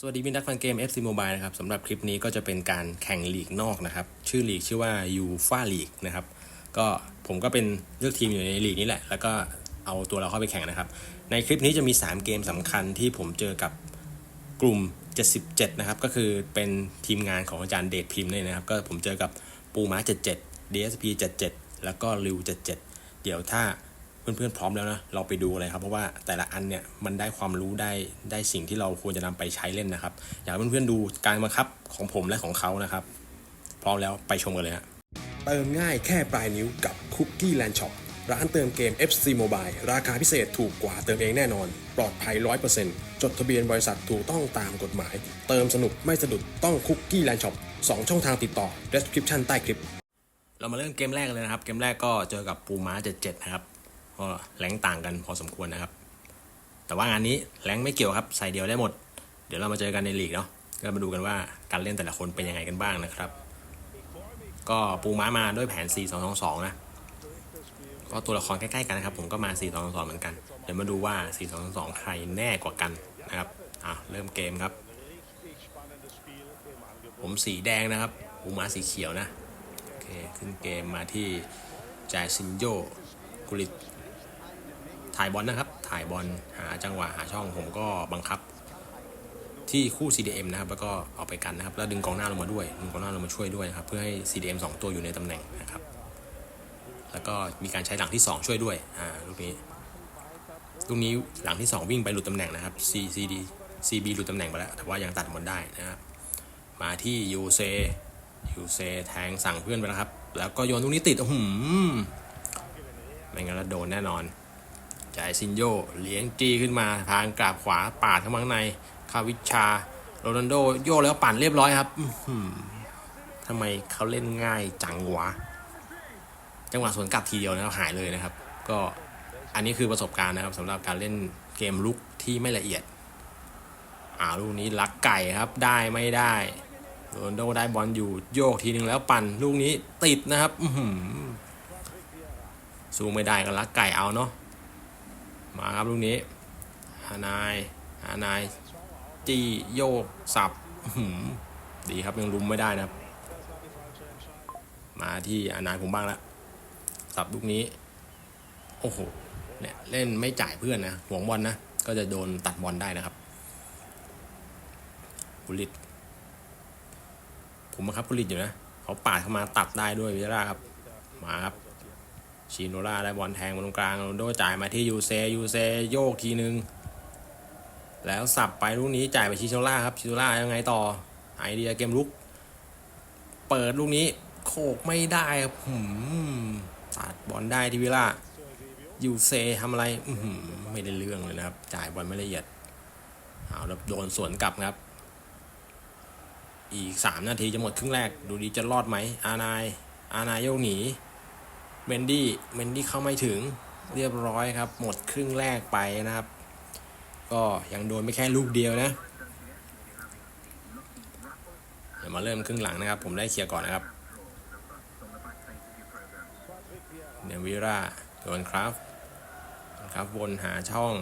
สวัสดีมินดักฟันเกม FC Mobile นะครับสำหรับคลิปนี้ก็จะเป็นการแข่งลีกนอกนะครับ ชื่อลีกชื่อว่า u f a League นะครับ ก็ผมก็เป็นเลือกทีมอยู่ในลีกนี้แหละ แล้วก็เอาตัวเราเข้าไปแข่งนะครับ ในคลิปนี้จะมี 3 เกมสำคัญที่ผมเจอกับกลุ่ม 77 นะครับ ก็คือเป็นทีมงานของอาจารย์เดชพิมพ์เนี่ยนะครับ ก็ผมเจอกับปูม้า 77 DSP 77 แล้วก็ริว 77 เดี๋ยวถ้า เพื่อนๆพร้อมแล้วนะเราไปดูเลยครับ เพราะว่าแต่ละอันเนี่ยมันได้ความรู้ได้ได้สิ่งที่เราควรจะนำไปใช้เล่นนะครับ อยากให้เพื่อนๆดูการบังคับของผมและของเขานะครับ พร้อมแล้วไปชมกันเลยฮะเติมง่ายแค่ปลายนิ้วกับ Cookie Land Shop ร้านเติมเกม FC Mobile ราคาพิเศษถูกกว่าเติมเองแน่นอน ปลอดภัย 100%จดทะเบียนบริษัทถูกต้องตามกฎหมาย เติมสนุกไม่สะดุดต้อง Cookie Land Shop 2ช่องทางติดต่อ description ใต้คลิป เรามาเริ่มเกมแรกเลยนะครับ เกมแรกก็เจอกับปูม้า 77 นะครับ ก็แรงต่างกันพอสมควรนะครับ แต่ว่างานนี้แรงไม่เกี่ยวครับใส่เดียวได้หมด เดี๋ยวเรามาเจอกันในลีกเนาะก็มาดูกันว่าการเล่นแต่ละคนเป็นยังไงกันบ้างนะครับ ก็ปูม้ามาด้วยแผน 4 2 2 2นะก็ตัวละครใกล้ๆกันนะครับ ผมก็มา 4 2 2 2เหมือนกัน เดี๋ยวมาดูว่า4 2 2 2 ใครแน่กว่ากันนะครับอะเริ่มเกมครับ ผมสีแดงนะครับปูม้าสีเขียวนะโอเคขึ้นเกมมาที่จายซินโยกุลิต ถ่ายบอลนะครับ ถ่ายบอลหาจังหวะหาช่องผมก็บังคับ ที่คู่ CDM นะครับแล้วก็เอาไปกันนะครับ แล้วดึงกองหน้าลงมาด้วยดึงกองหน้าลงมาช่วยด้วยนะครับเพื่อให้ CDM 2 ตัวอยู่ในตำแหน่งนะครับ แล้วก็มีการใช้หลังที่ 2 ช่วยด้วยอ่าลูกนี้ลูกนี้หลังที่ 2 วิ่งไปหลุดตำแหน่งนะครับ C CD CB หลุดตำแหน่งไปแล้วแต่ว่ายังตัดบอลได้นะครับมาที่ยูเซยูเซแทงสั่งเพื่อนไปแล้วครับ แล้วก็โยนลูกนี้ติดอื้อหืมไม่งั้นแล้วโดนแน่นอน จ่ายซินโยเลี้ยงจีขึ้นมาทางกราบขวาปาดเข้ามาข้างในคาวิชาโรนัลโดโยแล้วปั่นเรียบร้อยครับทำไมเขาเล่นง่ายจังวะ จังหวะสวนกลับทีเดียวนะครับหายเลยนะครับ ก็อันนี้คือประสบการณ์นะครับสำหรับการเล่นเกมลุกที่ไม่ละเอียดอ่าลูกนี้ลักไก่ครับได้ไม่ได้โรนัลโดได้บอลอยู่โยกทีนึงแล้วปั่นลูกนี้ติดนะครับอื้อหือสู้ไม่ได้ก็ลักไก่เอาเนาะ มาครับลูกนี้ฮานายฮานายจี้โยกสับดีครับยังลุมไม่ได้นะครับ มาที่ฮานายผมบ้างละสับลูกนี้ โอ้โหเนี่ยเล่นไม่จ่ายเพื่อนนะห่วงบอลนะก็จะโดนตัดบอลได้นะครับกุลิตผมมาครับกุลิตอยู่นะ เขาปาดเข้ามาตัดได้ด้วยวิลล่าครับ มาครับ ชิโนล่าได้บอลแทงมาตรงกลางโรนโดจ่ายมาที่ยูเซยูเซโยกทีนึง แล้วสับไปลูกนี้จ่ายไปชิโนล่าครับชิโนล่ายังไงต่อไอเดียเกมลุก เปิดลูกนี้โขกไม่ได้ครับหืมตัดบอลได้ที่วิล่ายูเซทำอะไรไม่ได้เรื่องเลยนะครับ จ่ายบอลไม่ละเอียดเอาแล้วโดนสวนกลับครับ อีก 3 นาทีจะหมดครึ่งแรก ดูดีจะรอดไหม อานาย อานายโยกหนี เมนดี้เมนดี้เข้าไม่ถึงเรียบร้อยครับ หมดครึ่งแรกไปนะครับ ก็ยังโดนไม่แค่ลูกเดียวนะเดี๋ยวมาเริ่มครึ่งหลังนะครับ ผมได้เคลียร์ก่อนนะครับเนวิราโดนครับครับวนหาช่อง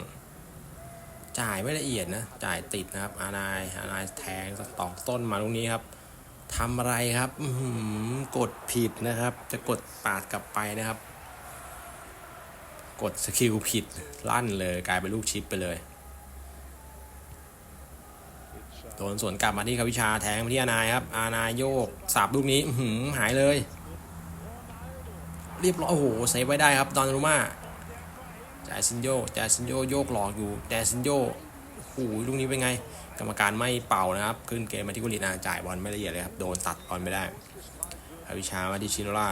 จ่ายไม่ละเอียดนะ จ่ายติดนะครับ อานายอานายแทงสตอกต้นมาลูกนี้ครับ ทำอะไรครับหือกดผิดนะครับ จะกดปาดกลับไปนะครับ กดสกิลผิดลั่นเลยกลายเป็นลูกชิปไปเลยโดนสวนกลับมาที่คาวิชาแทงมาที่อานายครับ อานายโยกสับลูกนี้หือหายเลย เรียบร้อยโอ้โหเซฟไว้ได้ครับดอนรูมาแจซินโยแจซินโยโยกหลอกอยู่แจซินโย โอ้โหลูกนี้เป็นไง กรรมการไม่เป่านะครับ ขึ้นเกมมาที่กุลินาจ่ายบอลไม่ละเอียดเลยครับ โดนตัดบอลไม่ได้อวิชามาที่ชิโนล่า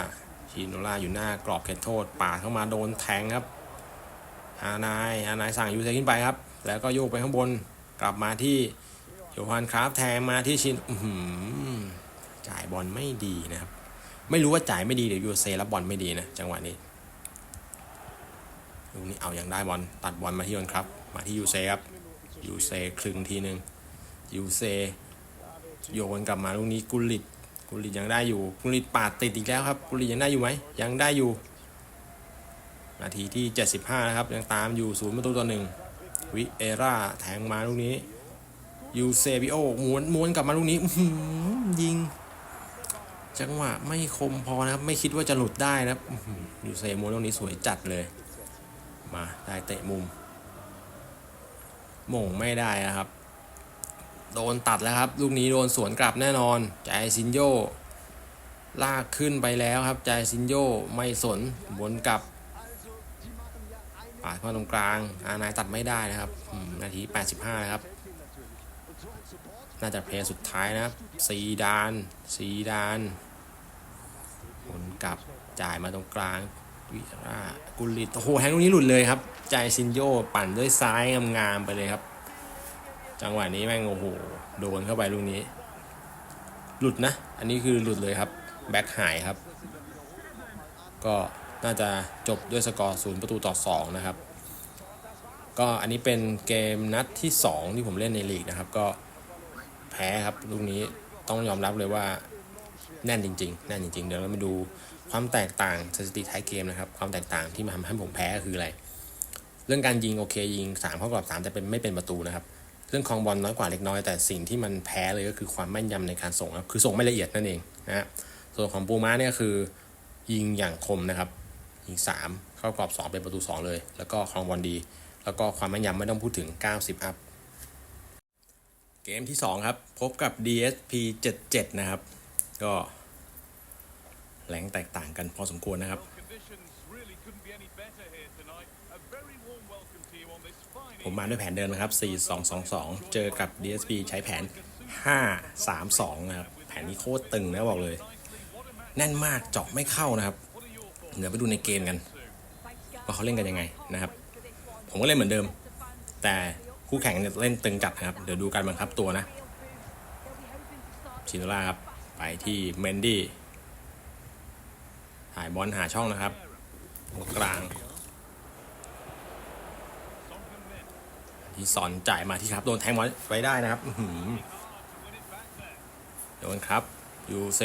ชิโนล่าอยู่หน้ากรอบเขตโทษปาเข้ามาโดนแทงครับฮานายฮานายสั่งยูเซขึ้นไปครับ แล้วก็โยกไปข้างบนกลับมาที่โยฮันคราฟแทงมาที่ชินจ่ายบอลไม่ดีนะครับ ไม่รู้ว่าจ่ายไม่ดีหรือยูเซรับบอลไม่ดีนะจังหวะนี้ลูกนี้เอาอย่างได้บอลตัดบอลมาที่ยนครับ มาที่ยูเซครับ ยูเซคลึงทีหนึ่งยูเซโยนกลับมาลูกนี้กุลิตกุลิตยังได้อยู่กุลิตปาดติดอีกแล้วครับกุลิตยังได้อยู่ไหมยังได้อยู่ นาทีที่ 75 นะครับ ยังตามอยู่ศูนย์ประตูต่อหนึ่งวิเอราแทงมาลูกนี้ยูเซบิโอม้วนม้วนกลับมาลูกนี้ยิง จังหวะไม่คมพอนะครับ ไม่คิดว่าจะหลุดได้นะครับยูเซม้วนลูกนี้สวยจัดเลย มาได้เตะมุม หม่งไม่ได้นะครับ โดนตัดแล้วครับ ลูกนี้โดนสวนกลับแน่นอน ใจายซินโยลากขึ้นไปแล้วครับ ใจายซินโยไม่สนวนกลับปาดเข้าตรงกลาง อานายตัดไม่ได้นะครับ นาที 85 นะครับ น่าจะเพลสุดท้ายนะครับซีดานซีดานวนกลับจ่ายมาตรงกลาง วิรากุลิตโอ้โหแฮงลูกนี้หลุดเลยครับ ใจซินโยปั่นด้วยซ้ายงามๆไปเลยครับ จังหวะนี้แม่งโอ้โหโดนเข้าไปลูกนี้ หลุดนะ อันนี้คือหลุดเลยครับ แบ็คหายครับ ก็น่าจะจบด้วยสกอร์ศูนย์ประตูต่อ 2 นะครับ ก็อันนี้เป็นเกมนัดที่ 2 ที่ผมเล่นในลีกนะครับ ก็แพ้ครับลูกนี้ต้องยอมรับเลยว่าแน่นจริง ๆ แน่นจริง ๆ เดี๋ยวเรามาดู ความแตกต่างสถิติท้ายเกมนะครับ ความแตกต่างที่มาทำให้ผมแพ้ก็คืออะไร เรื่องการยิงโอเคยิง3เข้ากรอบ3แต่เป็นไม่เป็นประตูนะครับ เรื่องคองบอลน้อยกว่าเล็กน้อย แต่สิ่งที่มันแพ้เลยก็คือความแม่นยำในการส่งครับคือส่งไม่ละเอียดนั่นเองนะฮะส่วนของปูม้าเนี่ยคือ ยิงอย่างคมนะครับ ยิง 3 เข้ากรอบ 2 เป็นประตู 2 เลย แล้วก็ครองบอลดี แล้วก็ความแม่นยำไม่ต้องพูดถึง 90 อัพ เกมที่ 2 ครับ พบกับ DSP 77 นะครับ ก็ แรงแตกต่างกันพอสมควรนะครับ ผมมาด้วยแผนเดิมนะครับ 4-2-2-2 เจอกับ DSP ใช้แผน 5-3-2 นะครับ แผนนี้โคตรตึงนะบอกเลย แน่นมากเจาะไม่เข้านะครับ เดี๋ยวไปดูในเกมกัน ว่าเขาเล่นกันยังไงนะครับ ผมก็เล่นเหมือนเดิม แต่คู่แข่งเนี่ยเล่นตึงจัดนะครับ เดี๋ยวดูการบังคับตัวนะชินโนล่าครับ ไปที่เมนดี้ ถ่ายบอลหาช่องนะครับตรงกลาง ที่สอนจ่ายมาที่ครับ โดนแทงบอลไว้ได้นะครับโดนครับยูเซ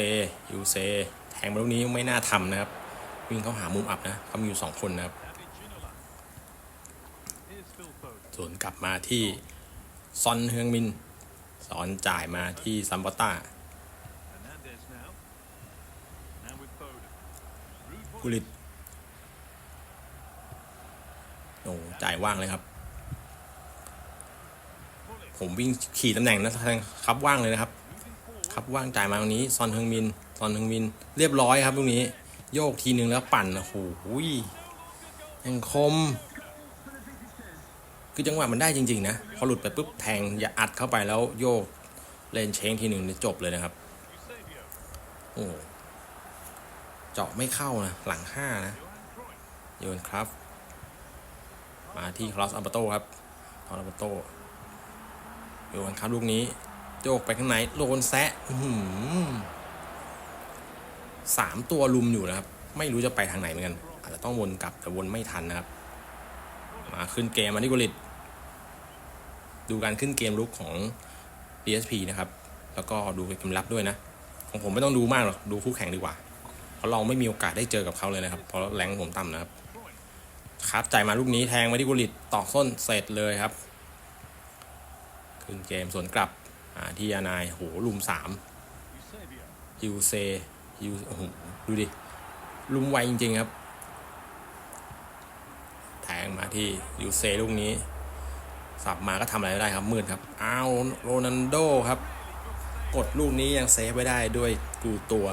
ยูเซแทงลูกนี้ไม่น่าทำนะครับ วิ่งเข้าหามุมอับนะเขามีอยู่สองคนนะครับส่วนกลับมาที่ซอนเฮืองมินสอนจ่ายมาที่ซัมปอต้า กุลิตโอ้จ่ายว่างเลยครับ ผมวิ่งขี่ตำแหน่งนะทางครับว่างเลยนะครับ ครับว่างจ่ายมาตรงนี้ ซอนเฮงมิน ซอนเฮงมิน เรียบร้อยครับตรงนี้ โยกทีนึงแล้วปั่นโอ้โหยังคม คือจังหวะมันได้จริง ๆ นะ พอหลุดไปปุ๊บแทงอย่าอัดเข้าไปแล้วโยก เลนเชงทีหนึ่งจบเลยนะครับ โอ้ จาะไม่เข้านะ หลังห้านะ โยนครับ มาที่ครอสอัลเบโตครับครอสอัลเบโตโยนครับลูกนี้โยกไปข้างในโดนแซะอื้อหือสามตัวลุมอยู่นะครับ ไม่รู้จะไปทางไหนเหมือนกัน อาจจะต้องวนกลับแต่วนไม่ทันนะครับ มาขึ้นเกมมาที่กุลิตดูการขึ้นเกมลุกของ DSP นะครับ แล้วก็ดูเกมรับด้วยนะ ของผมไม่ต้องดูมากหรอก ดูคู่แข่งดีกว่า เพราะเราไม่มีโอกาสได้เจอกับเขาเลยนะครับ เพราะแรงผมต่ำนะครับครับจ่ายมาลูกนี้แทงมาที่กุลิตตอกส้นเสร็จเลยครับ ขึ้นเกมสวนกลับที่ยานายโหลุมสามยูเซยูโอ้โหดูดิ ลุมไวจริง ๆ ครับ แทงมาที่ยูเซลูกนี้ สับมาก็ทำอะไรไม่ได้ครับ มืดครับ อ้าว โรนันโดครับ กดลูกนี้ยังเซฟไว้ได้ด้วยกูตัว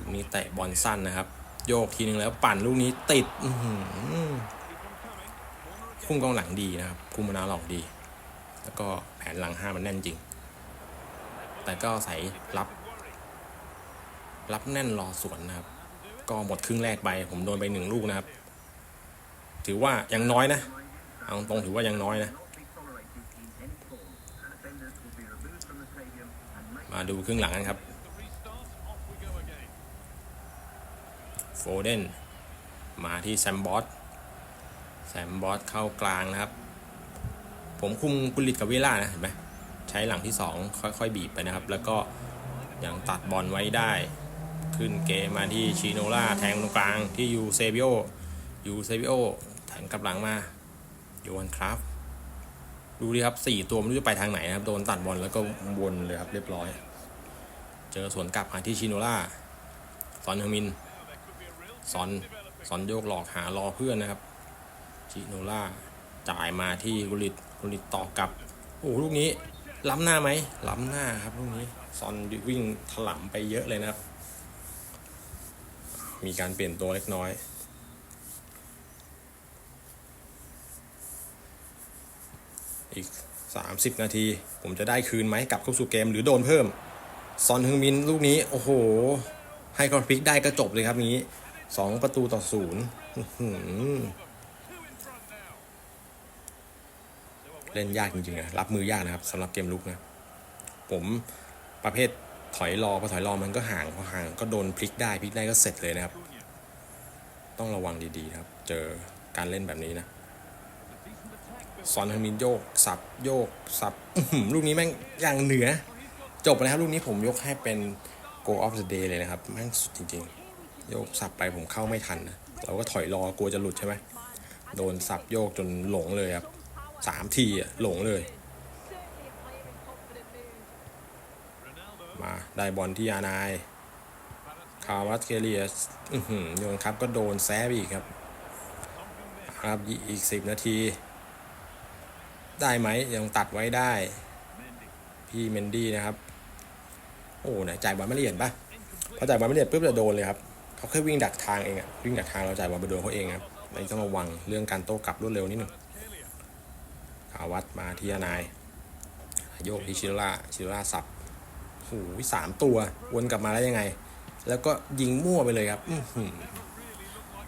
ลูกนี้เตะบอลสั้นนะครับ โยกทีนึงแล้วปั่นลูกนี้ติดอื้มกองหลังดีนะครับคุมมนาหลอกดี แล้วก็แผนหลังห้ามันแน่นจริง แต่ก็ใส่รับ รับแน่นรอสวนนะครับ ก็หมดครึ่งแรกไป ผมโดนไปหนึ่งลูกนะครับ ถือว่ายังน้อยนะเอาตรงถือว่ายังน้อยนะ มาดูครึ่งหลังกันครับ โฟเดนมาที่แซมบอสแซมบอสเข้ากลางนะครับ ผมคุมกุลิตกับเวล่านะเห็นไหมใช้หลังที่ 2 ค่อย ๆ บีบไปนะครับ แล้วก็ยังตัดบอลไว้ได้ ขึ้นเกมมาที่ชิโนล่าแทงตรงกลางที่ยูเซบิโอยูเซบิโอแทงกลับหลังมาโยนครับ ดูดิครับสี่ตัวไม่รู้จะไปทางไหนนะครับ โดนตัดบอลแล้วก็วนเลยครับเรียบร้อย เจอสวนกลับมาที่ชิโนล่าซอนเฮมิน ซอนซอนโยกหลอกหารอเพื่อนนะครับชิโนล่าจ่ายมาที่กุลิตกุลิตต่อกลับโอ้ลูกนี้ล้ำหน้าไหมล้ำหน้าครับลูกนี้ซอนวิ่งถลำไปเยอะเลยนะครับ มีการเปลี่ยนตัวเล็กน้อยอีก 30 นาที ผมจะได้คืนไหมกลับเข้าสู่เกมหรือโดนเพิ่ม ซอนฮึงมินลูกนี้ โอ้โห ให้คอร์พลิกได้ก็จบเลยครับนี้ 2ประตูต่อศูนย์เล่นยากจริงๆนะรับมือยากนะครับสำหรับเกมลุกนะ ผมประเภทถอยรอพอถอยรอมันก็ห่างพอห่างก็โดนพลิกได้พลิกได้ก็เสร็จเลยนะครับ ต้องระวังดีๆครับ เจอการเล่นแบบนี้นะซอนเฮอร์มินโยก สับโยก สับลูกนี้แม่งอย่างเหนือ จบแล้วลูกนี้ผมยกให้เป็น go of the day เลยนะครับ แม่งสุดจริง ๆ โยกสับไปผมเข้าไม่ทันนะเราก็ถอยรอกลัวจะหลุดใช่ไหมโดนสับโยกจนหลงเลยครับสามทีอะหลงเลย มาได้บอลที่อานายคาร์วัตเคเลียสโยนครับก็โดนแซบอีกครับ ครับอีกสิบนาที ได้ไหมยังตัดไว้ได้ พี่เมนดี้นะครับ โอ้เนี่ยจ่ายบอลไม่ละเอียดปะพอจ่ายบอลไม่ละเอียดปุ๊บจะโดนเลยครับ เขาแค่วิ่งดักทางเองอะวิ่งดักทางเราจ่ายบอลไปโดนเขาเองครับอันนี้ต้องระวังเรื่องการโต้กลับรวดเร็วนิดหนึ่งขาวัดมาที่นาย โยกที่ชิโร่าชิโร่าสับโอ้โหสามตัววนกลับมาแล้วยังไง แล้วก็ยิงมั่วไปเลยครับ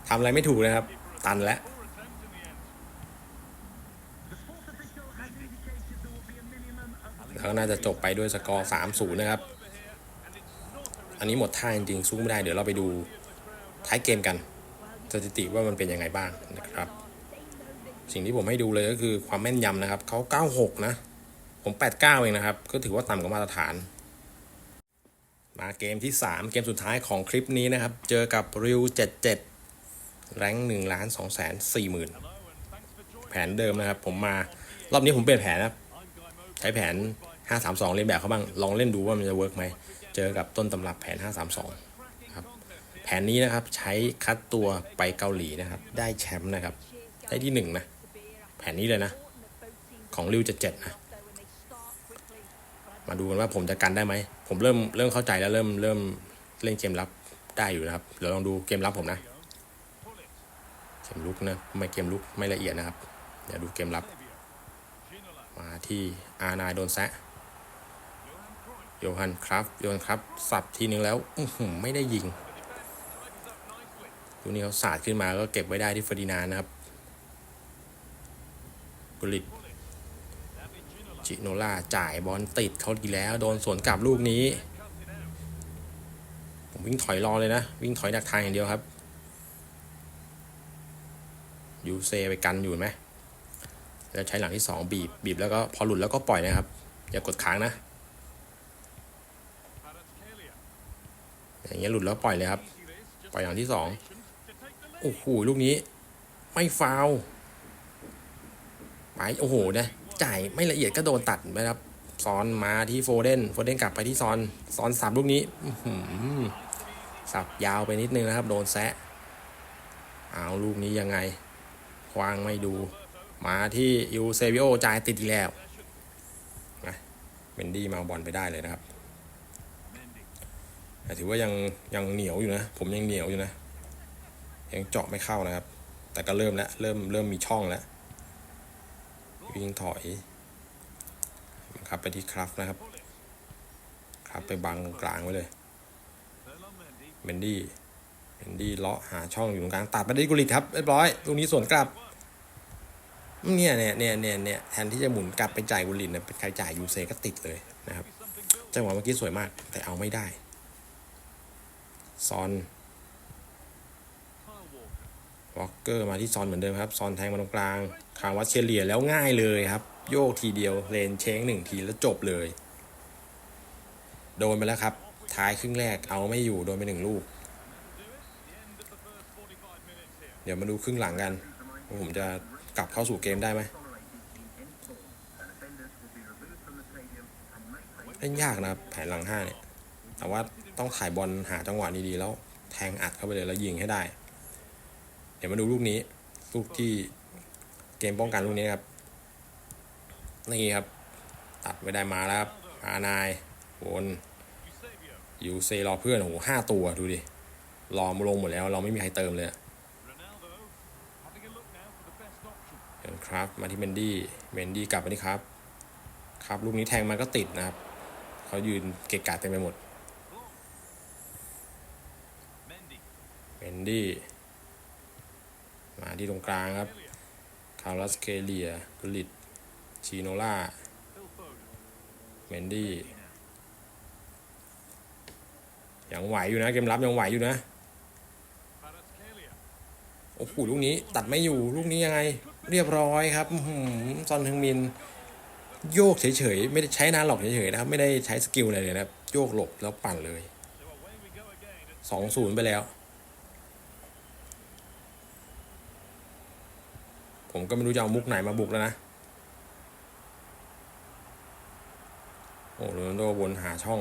ทำอะไรไม่ถูกนะครับ ตันแล้วแล้วก็น่าจะจบไปด้วยสกอร์ 3-0 นะครับ อันนี้หมดท่าจริงๆสู้ไม่ได้ เดี๋ยวเราไปดู ท้ายเกมกันสถิติว่ามันเป็นยังไงบ้างนะครับ สิ่งที่ผมให้ดูเลยก็คือความแม่นยำนะครับเขา96 นะ ผม 89 เองนะครับ ก็ถือว่าต่ำกว่ามาตรฐาน มาเกมที่ 3 เกมสุดท้ายของคลิปนี้นะครับ เจอกับริว77 แรง1ล้าน2แสน4หมื่นแผนเดิมนะครับ ผมมารอบนี้ผมเปลี่ยนแผนนะครับใช้แผน 532เรียนแบบเขาบ้าง ลองเล่นดูว่ามันจะเวิร์กไหม เจอกับต้นตำรับแผน 532 นนี้นะครับใช้คัดตัวไปเกาหลีนะครับ ได้แชมป์นะครับ ได้ที่หนึ่งนะแผนนี้เลยนะ ของริว77นะมาดูกันว่าผมจะกันได้ไหม ผมเริ่มเริ่มเข้าใจแล้วเริ่มเริ่มเล่นเกมรับได้อยู่นะครับเดี๋ยวลองดูเกมรับผมนะเกมลุกนะไม่เกมลุกไม่ละเอียดนะครับเดี๋ยวดูเกมรับ มาที่อานายโดนแซะโยฮันครับโยฮันครับสับทีนึงแล้วอไม่ได้ยิง ดูนี่เขาสาดขึ้นมาก็เก็บไว้ได้ที่เฟอร์ดินานนะครับกุลิตจิโนล่าจ่ายบอลติดเขาดีแล้ว โดนสวนกลับลูกนี้ ผมวิ่งถอยรอเลยนะ วิ่งถอยดักทางอย่างเดียวครับยูเซไปกันอยู่ไหมแล้วใช้หลังที่ 2 บีบ บีบแล้วก็พอหลุดแล้วก็ปล่อยนะครับ อย่ากดค้างนะ อย่างเงี้ยหลุดแล้วปล่อยเลยครับ ปล่อยหลังที่ 2 โอ้โหลูกนี้ ไม่ฟาวไปโอ้โหนะจ่ายไม่ละเอียดก็โดนตัดไปครับซอนมาที่โฟเดนโฟเดนกลับไปที่ซอนซอนสับลูกนี้สับยาวไปนิดนึงนะครับ โดนแซะเอาลูกนี้ยังไง ควางไม่ดู มาที่ยูเซวิโอจ่ายติดอีกแล้วนะเมนดี้มาเอาบอลไปได้เลยนะครับแต่ถือว่ายังยังเหนียวอยู่นะ ผมยังเหนียวอยู่นะ ยังเจาะไม่เข้านะครับ แต่ก็เริ่มแล้วเริ่มเริ่มมีช่องแล้ววิ่งถอยครับไปที่ครับนะครับ ครับไปบังกลางไว้เลยเมนดี้เมนดี้เลาะหาช่องอยู่ตรงกลางตัดไปได้กุลิตครับเรียบร้อยตรงนี้สวนกลับเนี่ยเนี่ยเนี่ยเนี่ยเนี่ยแทนที่จะหมุนกลับไปจ่ายบุลินนะเป็นใครจ่ายยูเซก็ติดเลยนะครับจังหวะเมื่อกี้สวยมากแต่เอาไม่ได้ซอน วอลเกอร์มาที่ซอนเหมือนเดิมครับซอนแทงมาตรงกลางคางวัดเชเลียแล้วง่ายเลยครับ โยกทีเดียวเลนเช้งหนึ่งทีแล้วจบเลย โดนไปแล้วครับ ท้ายครึ่งแรกเอาไม่อยู่โดนไปหนึ่งลูก เดี๋ยวมาดูครึ่งหลังกันผมจะกลับเข้าสู่เกมได้ไหมเล่นยากนะครับแผนหลังห้าเนี่ยแต่ว่าต้องถ่ายบอลหาจังหวะดีๆแล้วแทงอัดเข้าไปเลยแล้วยิงให้ได้ ดี๋ยวมาดูลูกนี้ ลูกที่เกมป้องกันลูกนี้ครับ นี่ครับ ตัดไม่ได้มาแล้วครับอานายวนยูเซรอเพื่อนโอ้โหห้าตัวดูดิรอมาลงหมดแล้ว เราไม่มีใครเติมเลยเห็นครับ มาที่เมนดี้เมนดี้กลับมาที่ครับ ครับลูกนี้แทงมันก็ติดนะครับ เขายืนเกะกะเต็มไปหมดเมนดี้ ที่ตรงกลางครับ คาร์ลสเคเลียกลิตชีโนล่า เมนดี้ ยังไหวอยู่นะ เกมรับยังไหวอยู่นะ โอ้โหลูกนี้ตัดไม่อยู่ ลูกนี้ยังไง เรียบร้อยครับซอนทึงมิน โยกเฉยๆ ไม่ได้ใช้นานหรอกเฉยๆนะครับ ไม่ได้ใช้สกิลอะไรเลยนะครับ โยกหลบแล้วปั่นเลย So away we go again. at สองศูนย์ไปแล้ว ผมก็ไม่รู้จะเอามุกไหนมาบุกแล้วนะ โอ้โรนัลโดวนหาช่อง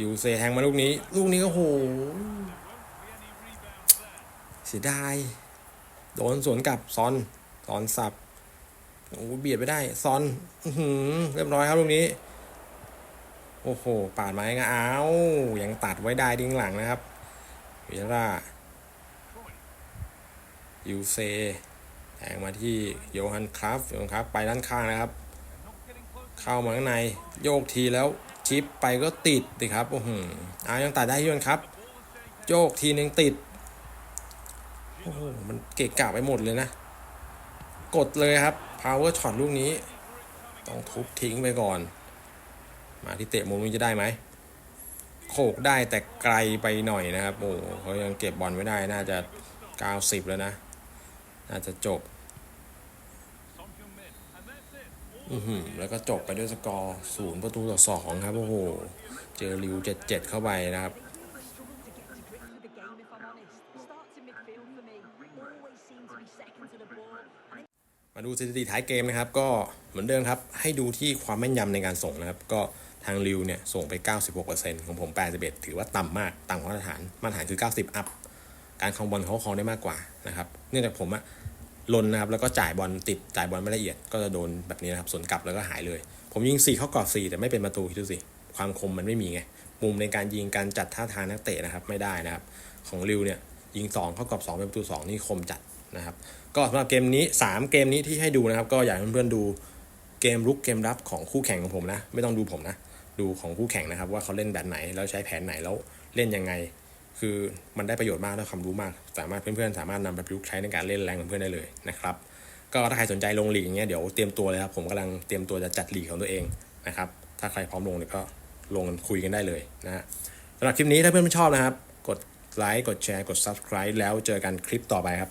ยูเซแทงมาลูกนี้ ลูกนี้ก็โหเสียดาย โดนสวนกลับซอนซอนสับโอ้เบียดไปได้ซอนอืเรียบร้อยครับลูกนี้ โอ้โหปาดไม้งอ้าวยังตัดไว้ได้ดิ้งหลังนะครับวิยาร่ายูเซ แทงมาที่โยฮันคราฟโยฮันคราฟไปด้านข้างนะครับ เข้ามาข้างในโยกทีแล้วชิปไปก็ติดสิครับโอ้โหอ้ายังตัดได้โยนครับ โยกทีนึงติดโอ้โหมันเกะกะไปหมดเลยนะ กดเลยครับ power shot ลูกนี้ ต้องทุบทิ้งไปก่อน มาที่เตะมุมนี้จะได้ไหมโขกได้แต่ไกลไปหน่อยนะครับ โอ้เขายังเก็บบอลไม่ได้น่าจะ 90 แล้วนะ น่าจะจบ Son Heung-min. And that's it. All อือหือ แล้วก็จบไปด้วยสกอร์ศูนย์ประตูต่อสองครับ โอ้โห เจอริวเจ็ดเจ็ดเข้าไปนะครับ มาดูสถิติท้ายเกมนะครับ ก็เหมือนเดิมครับ ให้ดูที่ความแม่นยำในการส่งนะครับ ก็ทางริวเนี่ยส่งไป 96%ของผม 81 ถือว่าต่ำมากต่ำมาตรฐาน มาตรฐานคือ 90 อัพ การครองบอลเขาคองได้มากกว่านะครับ เนื่องจากผมอะ ลนนะครับแล้วก็จ่ายบอลติดจ่ายบอลไม่ละเอียด ก็จะโดนแบบนี้นะครับสวนกลับแล้วก็หายเลย ผมยิง4เข้ากรอบ4แต่ไม่เป็นประตูคิดดูสิความคมมันไม่มีไงมุมในการยิงการจัดท่าทางนักเตะนะครับไม่ได้นะครับ ของริวเนี่ยยิง 2 เข้ากรอบ2เป็นประตู 2 นี่คมจัดนะครับ ก็สำหรับเกมนี้ 3 เกมนี้ที่ให้ดูนะครับ ก็อยากให้เพื่อนๆดูเกมรุกเกมรับของคู่แข่งของผมนะ ไม่ต้องดูผมนะ ดูของคู่แข่งนะครับ ว่าเขาเล่นแบบไหนแล้วใช้แผนไหนแล้วเล่นยังไง คือมันได้ประโยชน์มากได้ความรู้มาก สามารถเพื่อนๆสามารถนำไปประยุกต์ใช้ในการเล่นแรงของเพื่อนได้เลยนะครับ ก็ถ้าใครสนใจลงหลีกอย่างเงี้ยเดี๋ยวเตรียมตัวเลยครับผมกำลังเตรียมตัวจะจัดหลีกของตัวเองนะครับ ถ้าใครพร้อมลงเนี่ยก็ลงคุยกันได้เลยนะฮะสำหรับคลิปนี้ถ้าเพื่อนๆชอบนะครับ กดไลค์กดแชร์กด subscribe แล้วเจอกันคลิปต่อไปครับ